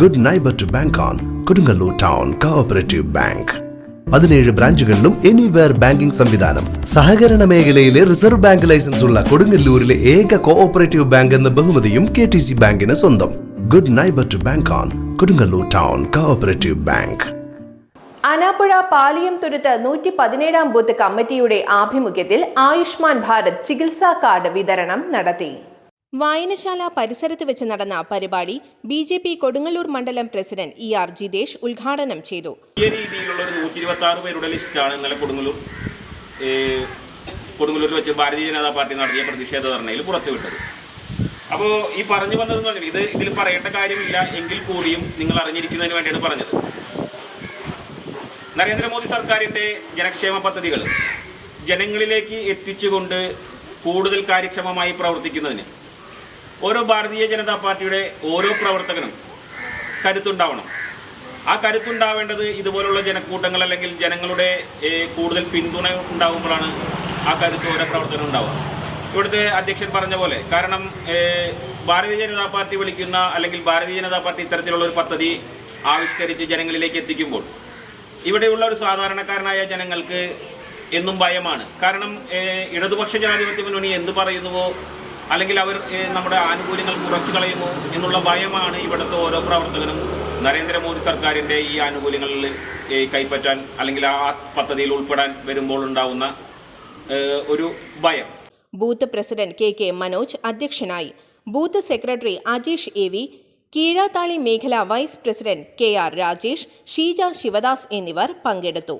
Good neighbour to bank on Kodungallur town cooperative bank പതിനേഴ് ബ്രാഞ്ചുകളിലും anywhere banking സംവിധാനം. സഹകരണ മേഖലയിലെ റിസർവ് ബാങ്ക് ലൈസൻസ് ഉള്ള കൊടുങ്ങല്ലൂരിലെ ഏക കോഓപ്പറേറ്റീവ് ബാങ്ക് എന്ന ബഹുമതിയും കെ ടി സി ബാങ്കിന് സ്വന്തം. Good neighbour to bank on Kodungallur town cooperative bank Anapuzha Paliyam തുരുത്ത് നൂറ്റി പതിനേഴാം ബൂത്ത് കമ്മിറ്റിയുടെ ആഭിമുഖ്യത്തിൽ ആയുഷ്മാൻ ഭാരത് ചികിത്സാ കാർഡ് വിതരണം നടത്തി. വായനശാല പരിസരത്ത് വെച്ച് നടന്ന പരിപാടി ബി ജെ പി കൊടുങ്ങല്ലൂർ മണ്ഡലം പ്രസിഡന്റ് ഇ ആർ ജിതേഷ് ഉദ്ഘാടനം ചെയ്തു. ഈ രീതിയിലുള്ള ഒരു നൂറ്റി ഇരുപത്തി ആറ് പേരുടെ ലിസ്റ്റാണ് കൊടുങ്ങല്ലൂർ കൊടുങ്ങല്ലൂരിൽ വെച്ച് ഭാരതീയ ജനതാ പാർട്ടി നടത്തിയ പ്രതിഷേധ ധർണയിൽ പുറത്തുവിട്ടത്. അപ്പോൾ ഈ പറഞ്ഞു വന്നതെന്ന് പറഞ്ഞാൽ ഇത് ഇതിൽ പറയേണ്ട കാര്യമില്ല എങ്കിൽ കൂടിയും നിങ്ങൾ അറിഞ്ഞിരിക്കുന്നതിന് വേണ്ടിയാണ് പറഞ്ഞത്. നരേന്ദ്രമോദി സർക്കാരിന്റെ ജനക്ഷേമ പദ്ധതികൾ ജനങ്ങളിലേക്ക് എത്തിച്ചുകൊണ്ട് കൂടുതൽ കാര്യക്ഷമമായി പ്രവർത്തിക്കുന്നതിന് ഓരോ ഭാരതീയ ജനതാ പാർട്ടിയുടെ ഓരോ പ്രവർത്തകനും കരുത്തുണ്ടാവണം. ആ കരുത്തുണ്ടാവേണ്ടത് ഇതുപോലുള്ള ജനക്കൂട്ടങ്ങൾ അല്ലെങ്കിൽ ജനങ്ങളുടെ കൂടുതൽ പിന്തുണ ഉണ്ടാകുമ്പോഴാണ് ആ കരുത്ത് ഓരോ പ്രവർത്തനം ഉണ്ടാവുക. ഇവിടുത്തെ അധ്യക്ഷൻ പറഞ്ഞ പോലെ കാരണം ഭാരതീയ ജനതാ പാർട്ടി വിളിക്കുന്ന അല്ലെങ്കിൽ ഭാരതീയ ജനതാ പാർട്ടി ഇത്തരത്തിലുള്ള ഒരു പദ്ധതി ആവിഷ്കരിച്ച് ജനങ്ങളിലേക്ക് എത്തിക്കുമ്പോൾ ഇവിടെയുള്ള ഒരു സാധാരണക്കാരനായ ജനങ്ങൾക്ക് എന്നും ഭയമാണ്. കാരണം ഇടതുപക്ഷ ജനാധിപത്യ മുന്നണി എന്ത് പറയുന്നുവോ അല്ലെങ്കിൽ അവർ നമ്മുടെ ആനുകൂല്യങ്ങൾ കുറച്ചു കളയുമോ എന്നുള്ള ഭയമാണ് ഇവിടുത്തെ ഓരോ പ്രവർത്തകനും നരേന്ദ്രമോദി സർക്കാരിന്റെ ഈ ആനുകൂല്യങ്ങളിൽ കൈപ്പറ്റാൻ അല്ലെങ്കിൽ ആ പദ്ധതിയിൽ ഉൾപ്പെടാൻ വരുമ്പോൾ ഉണ്ടാവുന്ന ഒരു ഭയം. Booth president K K Manoj അധ്യക്ഷനായി. Booth secretary Ajeesh A V Keezhathali മേഖല vice president K R Rajesh Sheeja Sivadas എന്നിവർ പങ്കെടുത്തു.